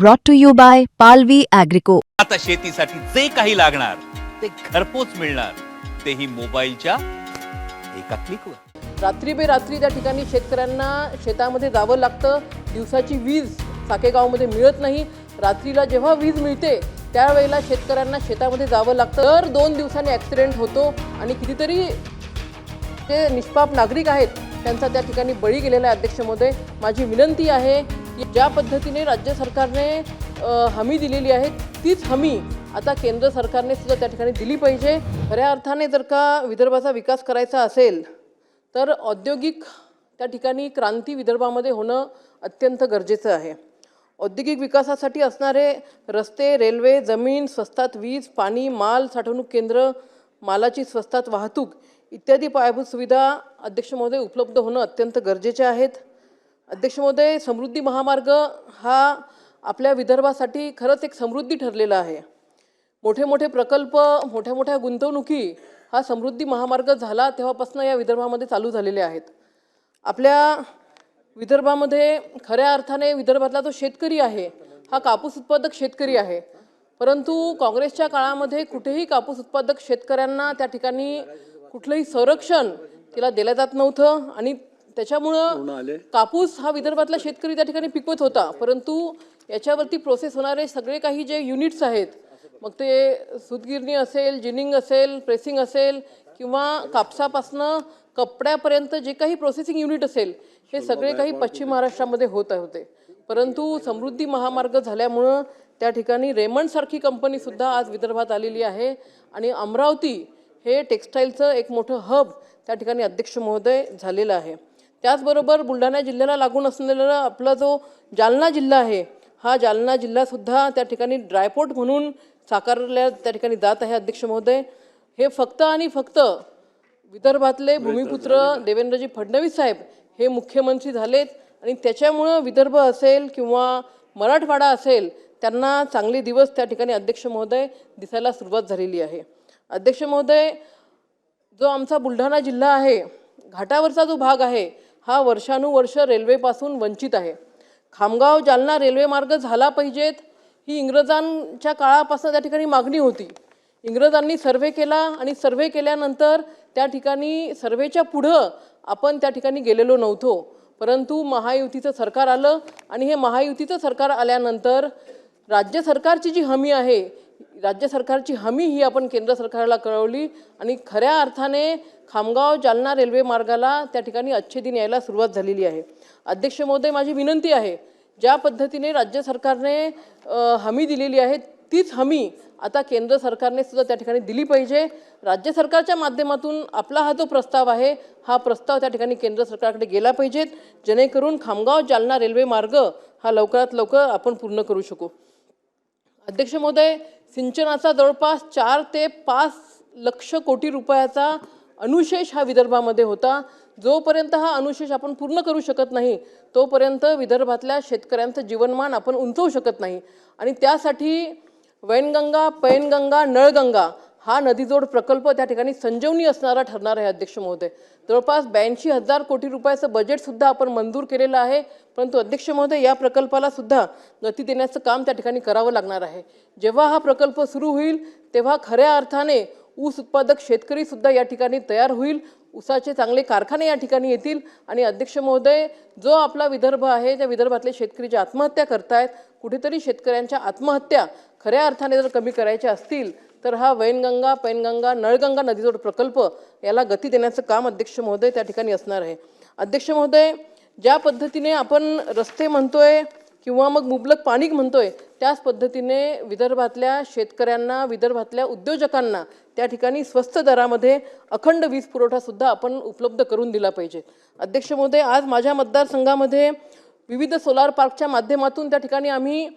brought to you by Palvi Agrico. आता शेतीसाठी जे काही लागणार ते घरपोच मिळणार. तेही मोबाईलच्या एका क्लिकवर रात्री बेरात्री त्या ठिकाणी शेतकऱ्यांना शेतामध्ये जावं लागतं. दिवसाची वीज साकेगावमध्ये मिळत नाही. रात्रीला जेव्हा वीज मिळते त्यावेळेला शेतकऱ्यांना शेतामध्ये जावं लागतं. दर दोन दिवसांनी ॲक्सिडेंट होतो आणि कितीतरी जे निष्पाप नागरिक आहेत त्यांचा त्या ठिकाणी बळी गेलेला आहे अध्यक्ष महोदय माझी विनंती आहे ज्या पद्धतीने राज्य सरकारने हमी दिलेली आहे तीच हमी आता केंद्र सरकारने सुद्धा त्या ठिकाणी दिली पाहिजे. खऱ्या अर्थाने जर का विदर्भाचा विकास करायचा असेल तर औद्योगिक त्या ठिकाणी क्रांती विदर्भामध्ये होणं अत्यंत गरजेचं आहे. औद्योगिक विकासासाठी असणारे रस्ते रेल्वे जमीन स्वस्तात वीज पाणी माल साठवणूक केंद्र मालाची स्वस्तात वाहतूक इत्यादी पायाभूत सुविधा अध्यक्ष महोदय उपलब्ध होणं अत्यंत गरजेचे आहेत. अध्यक्ष महोदय समृद्धी महामार्ग हा आपल्या विदर्भासाठी खरंच एक समृद्धी ठरलेला आहे. मोठे मोठे प्रकल्प मोठ्या मोठ्या गुंतवणुकी हा समृद्धी महामार्ग झाला तेव्हापासून या विदर्भामध्ये चालू झालेले आहेत. आपल्या विदर्भामध्ये खऱ्या अर्थाने विदर्भातला जो शेतकरी आहे हा कापूस उत्पादक शेतकरी आहे. परंतु काँग्रेसच्या काळामध्ये कुठेही कापूस उत्पादक शेतकऱ्यांना त्या ठिकाणी कुठलंही संरक्षण तिला दिलं जात नव्हतं आणि त्याच्यामुळं कापूस हा विदर्भातला शेतकरी त्या ठिकाणी पिकवत होता. परंतु याच्यावरती प्रोसेस होणारे सगळे काही जे युनिट्स आहेत मग ते सूतगिरणी असेल जिनिंग असेल प्रेसिंग असेल किंवा कापसापासनं कपड्यापर्यंत जे काही प्रोसेसिंग युनिट असेल हे सगळे काही पश्चिम महाराष्ट्रामध्ये होत होते. परंतु समृद्धी महामार्ग झाल्यामुळं त्या ठिकाणी रेमंडसारखी कंपनीसुद्धा आज विदर्भात आलेली आहे. आणि अमरावती हे टेक्स्टाईलचं एक मोठं हब त्या ठिकाणी अध्यक्ष महोदय झालेलं आहे. त्याचबरोबर बुलढाणा जिल्ह्याला लागून असलेला आपला जो जालना जिल्हा आहे हा जालना जिल्हासुद्धा त्या ठिकाणी ड्रायपोर्ट म्हणून साकारल्या त्या ठिकाणी जात आहे अध्यक्ष महोदय. हे फक्त आणि फक्त विदर्भातले भूमिपुत्र देवेंद्रजी फडणवीस साहेब हे मुख्यमंत्री झालेत आणि त्याच्यामुळं विदर्भ असेल किंवा मराठवाडा असेल त्यांना चांगले दिवस त्या ठिकाणी अध्यक्ष महोदय दिसायला सुरुवात झालेली आहे. अध्यक्ष महोदय जो आमचा बुलढाणा जिल्हा आहे घाटावरचा जो भाग आहे हा वर्षानुवर्ष रेल्वेपासून वंचित आहे. खामगाव जालना रेल्वेमार्ग झाला पाहिजेत ही इंग्रजांच्या काळापासून त्या ठिकाणी मागणी होती. इंग्रजांनी सर्वे केला आणि सर्वे केल्यानंतर त्या ठिकाणी सर्वेच्या पुढं आपण त्या ठिकाणी गेलेलो नव्हतो. परंतु महायुतीचं सरकार आलं आणि हे महायुतीचं सरकार आल्यानंतर राज्य सरकारची जी हमी आहे राज्य सरकारची हमी ही आपण केंद्र सरकारला कळवली आणि खऱ्या अर्थाने खामगाव जालना रेल्वे मार्गाला त्या ठिकाणी अच्छे दिन यायला सुरुवात झालेली आहे. अध्यक्ष महोदय माझी विनंती आहे ज्या पद्धतीने राज्य सरकारने हमी दिलेली आहे तीच हमी आता केंद्र सरकारने सुद्धा त्या ठिकाणी दिली पाहिजे. राज्य सरकारच्या माध्यमातून आपला हा जो प्रस्ताव आहे हा प्रस्ताव त्या ठिकाणी केंद्र सरकारकडे गेला पाहिजेत जेणेकरून खामगाव जालना रेल्वे मार्ग हा लवकरात लवकर आपण पूर्ण करू शकू. अध्यक्ष महोदय सिंचनाचा जवळपास चार ते पाच लक्ष कोटी रुपयाचा अनुशेष हा विदर्भामध्ये होता. जोपर्यंत हा अनुशेष आपण पूर्ण करू शकत नाही तोपर्यंत विदर्भातल्या शेतकऱ्यांचं जीवनमान आपण उंचवू शकत नाही. आणि त्यासाठी वैनगंगा पैनगंगा नळगंगा हा नदीजोड प्रकल्प त्या ठिकाणी संजीवनी असणारा ठरणार आहे अध्यक्ष महोदय. जवळपास ब्याऐंशी हजार कोटी रुपयाचं बजेटसुद्धा आपण मंजूर केलेलं आहे परंतु अध्यक्ष महोदय या प्रकल्पाला सुद्धा गती देण्याचं काम त्या ठिकाणी करावं लागणार आहे. जेव्हा हा प्रकल्प सुरू होईल तेव्हा खऱ्या अर्थाने ऊस उत्पादक शेतकरी सुद्धा या ठिकाणी तयार होईल. ऊसाचे चांगले कारखाने या ठिकाणी येतील. आणि अध्यक्ष महोदय जो आपला विदर्भ आहे त्या विदर्भातले शेतकरी जे आत्महत्या करतायत कुठेतरी शेतकऱ्यांच्या आत्महत्या खऱ्या अर्थाने जर कमी करायच्या असतील तर हा वैनगंगा पैनगंगा नळगंगा नदीजोड प्रकल्प याला गती देण्याचं काम अध्यक्ष महोदय त्या ठिकाणी असणार आहे. अध्यक्ष महोदय ज्या पद्धतीने आपण रस्ते म्हणतोय किंवा मग मुबलक पाणी म्हणतोय त्याच पद्धतीने विदर्भातल्या शेतकऱ्यांना विदर्भातल्या उद्योजकांना त्या ठिकाणी स्वस्त दरामध्ये अखंड वीज पुरवठासुद्धा आपण उपलब्ध करून दिला पाहिजे. अध्यक्ष महोदय आज माझ्या मतदारसंघामध्ये विविध सोलार पार्कच्या माध्यमातून त्या ठिकाणी आम्ही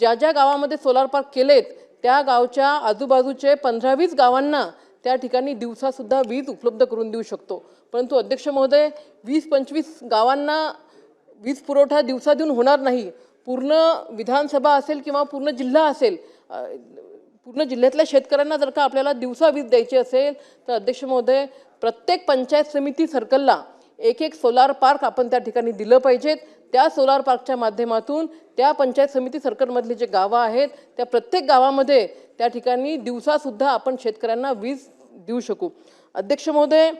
ज्या ज्या गावामध्ये सोलार पार्क केलेत त्या गावच्या आजूबाजूचे पंधरा वीस गावांना त्या ठिकाणी दिवसासुद्धा वीज उपलब्ध करून देऊ शकतो. परंतु अध्यक्ष महोदय वीस पंचवीस गावांना वीज पुरवठा दिवसा देऊन होणार नाही पूर्ण विधानसभा असेल किंवा पूर्ण जिल्हा असेल पूर्ण जिल्ह्यातल्या शेतकऱ्यांना जर का आपल्याला दिवसा वीज द्यायची असेल तर अध्यक्ष महोदय प्रत्येक पंचायत समिती सर्कलला एक एक सोलार पार्क आपण त्या ठिकाणी दिलं पाहिजेत. त्या सोलार पार्कच्या माध्यमातून त्या पंचायत समिती सर्कलमधले जे गावं आहेत त्या प्रत्येक गावामध्ये त्या ठिकाणी दिवसासुद्धा आपण शेतकऱ्यांना वीज देऊ शकू. अध्यक्ष महोदय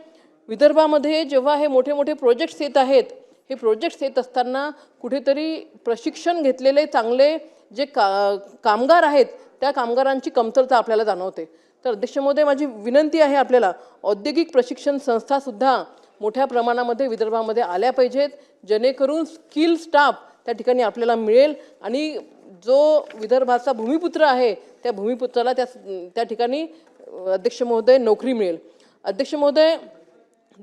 विदर्भामध्ये जेव्हा हे मोठे मोठे प्रोजेक्ट्स येत आहेत हे प्रोजेक्ट्स येत असताना कुठेतरी प्रशिक्षण घेतलेले चांगले जे का कामगार आहेत त्या कामगारांची कमतरता आपल्याला जाणवते. तर अध्यक्ष महोदय माझी विनंती आहे आपल्याला औद्योगिक प्रशिक्षण संस्थासुद्धा मोठ्या प्रमाणामध्ये विदर्भामध्ये आल्या पाहिजेत जेणेकरून स्किल स्टाफ त्या ठिकाणी आपल्याला मिळेल आणि जो विदर्भाचा भूमिपुत्र आहे त्या भूमिपुत्राला त्या त्या ठिकाणी अध्यक्ष महोदय नोकरी मिळेल. अध्यक्ष महोदय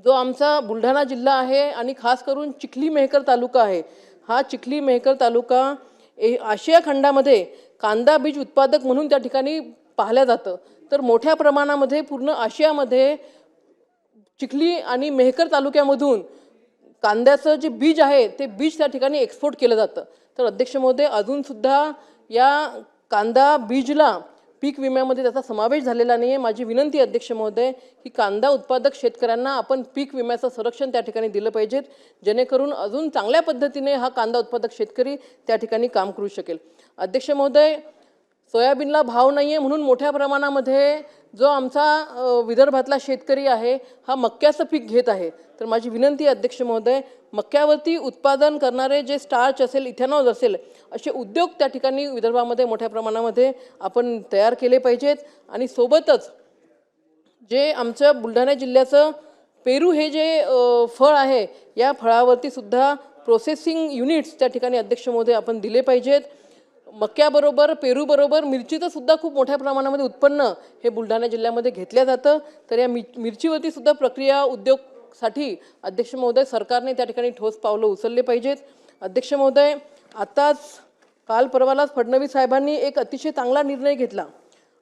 जो आमचा बुलढाणा जिल्हा आहे आणि खास करून चिखली मेहकर तालुका आहे हा चिखली मेहकर तालुका ए आशिया खंडामध्ये कांदा बीज उत्पादक म्हणून त्या ठिकाणी पाहिलं जातं. तर मोठ्या प्रमाणामध्ये पूर्ण आशियामध्ये चिखली आणि मेहकर तालुक्यामधून कांद्याचं जे बीज आहे ते बीज त्या ठिकाणी एक्सपोर्ट केलं जातं. तर अध्यक्ष महोदय अजूनसुद्धा या कांदा बीजला पीक विम्यामध्ये त्याचा समावेश झालेला नाही आहे माझी विनंती अध्यक्ष महोदय की कांदा उत्पादक शेतकऱ्यांना आपण पीक विम्याचं संरक्षण त्या ठिकाणी दिलं पाहिजेत. जेणेकरून अजून चांगल्या पद्धतीने हा कांदा उत्पादक शेतकरी त्या ठिकाणी काम करू शकेल. अध्यक्ष महोदय सोयाबीनला भाव नाही आहे म्हणून मोठ्या प्रमाणामध्ये जो आमचा विदर्भातला शेतकरी आहे हा मक्याचं पीक घेत आहे. तर माझी विनंती अध्यक्ष महोदय मक्यावरती उत्पादन करणारे जे स्टार्च असेल इथेनॉल असेल असे उद्योग त्या ठिकाणी विदर्भामध्ये मोठ्या प्रमाणामध्ये आपण तयार केले पाहिजेत. आणि सोबतच जे आमचं बुलढाणा जिल्ह्याचं पेरू हे जे फळ आहे या फळावरती सुद्धा प्रोसेसिंग युनिट्स त्या ठिकाणी अध्यक्ष महोदय आपण दिले पाहिजेत. मक्याबरोबर पेरूबरोबर मिरचीचं सुद्धा खूप मोठ्या प्रमाणामध्ये उत्पन्न हे बुलढाणा जिल्ह्यामध्ये घेतलं जातं. तर या मि मिरचीवरती सुद्धा प्रक्रिया उद्योगसाठी अध्यक्ष महोदय सरकारने त्या ठिकाणी ठोस पावलं उचलले पाहिजेत. अध्यक्ष महोदय आताच काल परवालाच फडणवीस साहेबांनी एक अतिशय चांगला निर्णय घेतला.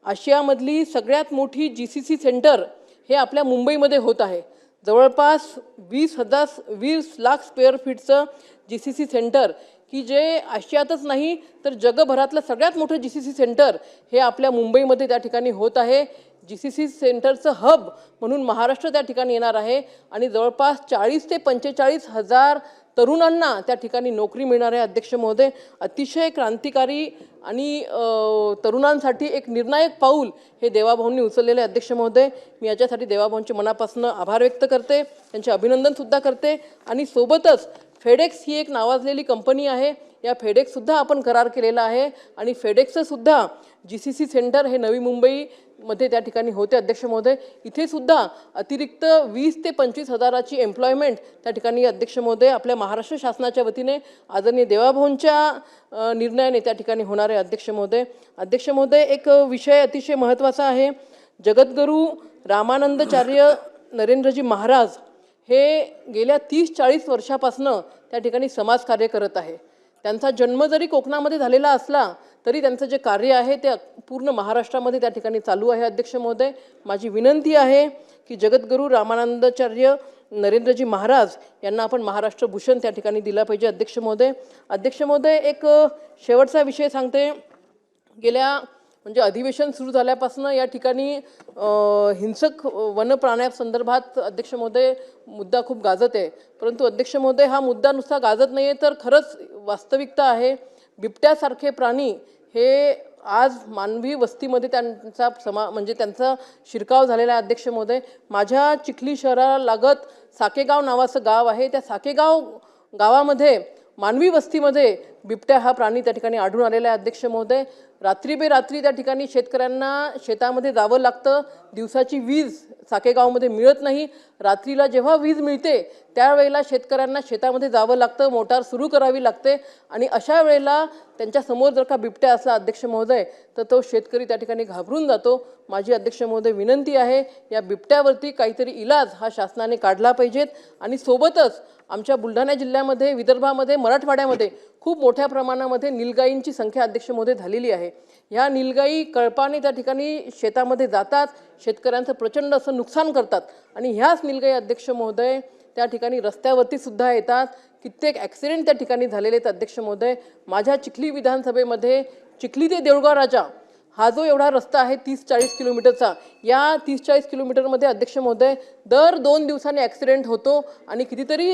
आशियामधली सगळ्यात मोठी जी सी सी सेंटर हे आपल्या मुंबईमध्ये होत आहे. जवळपास वीस हजार वीस लाख स्क्वेअर फीटचं जी सी सी सेंटर की जे आशियातच नाही तर जगभरातलं सगळ्यात मोठं जी सी सी सेंटर हे आपल्या मुंबईमध्ये त्या ठिकाणी होत आहे. जी सी सी सेंटरचं हब म्हणून महाराष्ट्र त्या ठिकाणी येणार आहे आणि जवळपास चाळीस ते पंचेचाळीस हजार तरुणांना त्या ठिकाणी नोकरी मिळणार आहे अध्यक्ष महोदय. अतिशय क्रांतिकारी आणि तरुणांसाठी एक निर्णायक पाऊल हे देवाभाऊंनी उचललेले आहे, अध्यक्ष महोदय. मी याच्यासाठी देवाभाऊंचे मनापासून आभार व्यक्त करते. त्यांचे अभिनंदनसुद्धा करते आणि सोबतच फेडेक्स ही एक नावाजलेली कंपनी आहे. या फेडेक्ससुद्धा आपण करार केलेला आहे. आणि फेडेक्सचंसुद्धा जी सी सी सेंटर हे नवी मुंबईमध्ये त्या ठिकाणी होते अध्यक्ष महोदय. इथेसुद्धा अतिरिक्त वीस ते पंचवीस हजाराची एम्प्लॉयमेंट त्या ठिकाणी अध्यक्ष महोदय आपल्या महाराष्ट्र शासनाच्या वतीने आदरणीय देवाभाऊंच्या निर्णयाने त्या ठिकाणी होणार आहे अध्यक्ष महोदय. अध्यक्ष महोदय एक विषय अतिशय महत्त्वाचा आहे. जगद्गुरू रामानंदचार्य नरेंद्रजी महाराज हे गेल्या तीस चाळीस वर्षापासनं त्या ठिकाणी समाजकार्य करत आहे. त्यांचा जन्म जरी कोकणामध्ये झालेला असला तरी त्यांचं जे कार्य आहे ते पूर्ण महाराष्ट्रामध्ये त्या ठिकाणी चालू आहे अध्यक्ष महोदय. माझी विनंती आहे की जगद्गुरू रामानंदाचार्य नरेंद्रजी महाराज यांना आपण महाराष्ट्र भूषण त्या ठिकाणी दिला पाहिजे अध्यक्ष महोदय. अध्यक्ष महोदय एक शेवटचा विषय सांगते. गेल्या म्हणजे अधिवेशन सुरू झाल्यापासून या ठिकाणी हिंसक वन प्राण्यासंदर्भात अध्यक्ष महोदय मुद्दा खूप गाजत आहे. परंतु अध्यक्ष महोदय हा मुद्दा नुसता गाजत नाही आहे तर खरंच वास्तविकता आहे. बिबट्यासारखे प्राणी हे आज मानवी वस्तीमध्ये त्यांचा समा म्हणजे त्यांचा शिरकाव झालेला आहे अध्यक्ष महोदय. माझ्या चिखली शहराला लागत साकेगाव नावाचं गाव आहे. त्या साकेगाव गावामध्ये मानवी वस्तीमध्ये बिबट्या हा प्राणी त्या ठिकाणी आढळून आलेला आहे. अध्यक्ष महोदय रात्री बेरात्री त्या ठिकाणी शेतकऱ्यांना शेतामध्ये जावं लागतं. दिवसाची वीज साकेगावमध्ये मिळत नाही. रात्रीला जेव्हा वीज मिळते त्यावेळेला शेतकऱ्यांना शेतामध्ये जावं लागतं मोटार सुरू करावी लागते. आणि अशा वेळेला त्यांच्यासमोर जर का बिबट्या असला अध्यक्ष महोदय तर तो शेतकरी त्या ठिकाणी घाबरून जातो. माझी अध्यक्ष महोदय विनंती आहे या बिबट्यावरती काहीतरी इलाज हा शासनाने काढला पाहिजेत. आणि सोबतच आमच्या बुलढाणा जिल्ह्यामध्ये विदर्भामध्ये मराठवाड्यामध्ये खूप मोठ्या प्रमाणामध्ये निलगाईंची संख्या अध्यक्ष झालेली आहे. ह्या निलगाई कळपाने त्या ठिकाणी शेतामध्ये जातात शेतकऱ्यांचं प्रचंड असं नुकसान करतात आणि ह्याच निलगाई अध्यक्ष महोदय त्या ठिकाणी रस्त्यावरती सुद्धा येतात. कित्येक ॲक्सिडेंट त्या ठिकाणी झालेले आहेत अध्यक्ष महोदय. माझ्या चिखली विधानसभेमध्ये चिखली ते देऊळगाव राजा हा जो एवढा रस्ता आहे तीस चाळीस किलोमीटरचा या तीस चाळीस किलोमीटरमध्ये अध्यक्ष महोदय दर दोन दिवसांनी ॲक्सिडेंट होतो आणि कितीतरी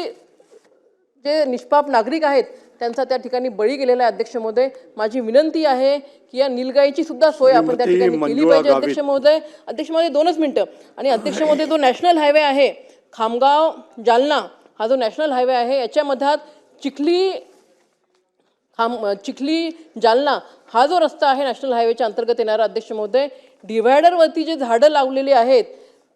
जे निष्पाप नागरिक आहेत त्यांचा त्या ठिकाणी बळी गेलेला आहे अध्यक्ष महोदय. माझी विनंती आहे की या नीलगाईची सुद्धा सोय आपण त्या ठिकाणी केली पाहिजे. अध्यक्ष महोदय अध्यक्ष महोदय दोनच मिनिटं. आणि अध्यक्ष महोदय जो नॅशनल हायवे आहे खामगाव जालना हा जो नॅशनल हायवे आहे याच्यामधात चिखली खाम चिखली जालना हा जो रस्ता आहे नॅशनल हायवेच्या अंतर्गत येणारा अध्यक्ष महोदय डिव्हायडरवरती जे झाडं लावलेली आहेत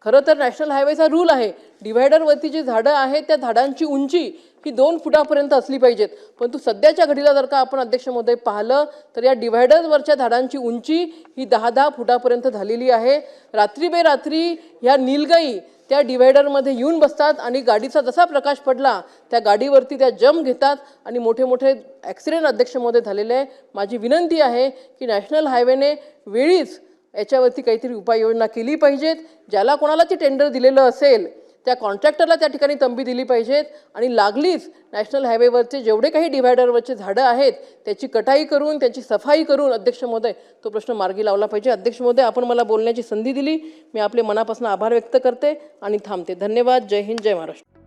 खरं तर नॅशनल हायवेचा रूल आहे. डिव्हायडरवरती जी झाडं आहेत त्या झाडांची उंची ही दोन फुटापर्यंत असली पाहिजेत. परंतु सध्याच्या घडीला जर का आपण अध्यक्ष महोदय पाहिलं तर या डिव्हायडरवरच्या झाडांची उंची ही दहा दहा फुटापर्यंत झालेली आहे. रात्री बेरात्री ह्या नीलगाई त्या डिव्हायडरमध्ये येऊन बसतात आणि गाडीचा जसा प्रकाश पडला त्या गाडीवरती त्या जम घेतात आणि मोठे मोठे ॲक्सिडेंट अध्यक्षमध्ये झालेले आहे. माझी विनंती आहे की नॅशनल हायवेने वेळीच याच्यावरती काहीतरी उपाययोजना केली पाहिजेत. ज्याला कोणाला ते टेंडर दिलेलं असेल त्या कॉन्ट्रॅक्टरला त्या ठिकाणी तंबी दिली पाहिजेत. आणि लागलीच नॅशनल हायवेवरचे जेवढे काही डिव्हायडरवरचे झाडं आहेत त्याची कटाई करून त्याची सफाई करून अध्यक्ष महोदय तो प्रश्न मार्गी लावला पाहिजे. अध्यक्ष महोदय आपण मला बोलण्याची संधी दिली. मी आपले मनापासून आभार व्यक्त करते आणि थांबते. धन्यवाद. जय हिंद जय महाराष्ट्र.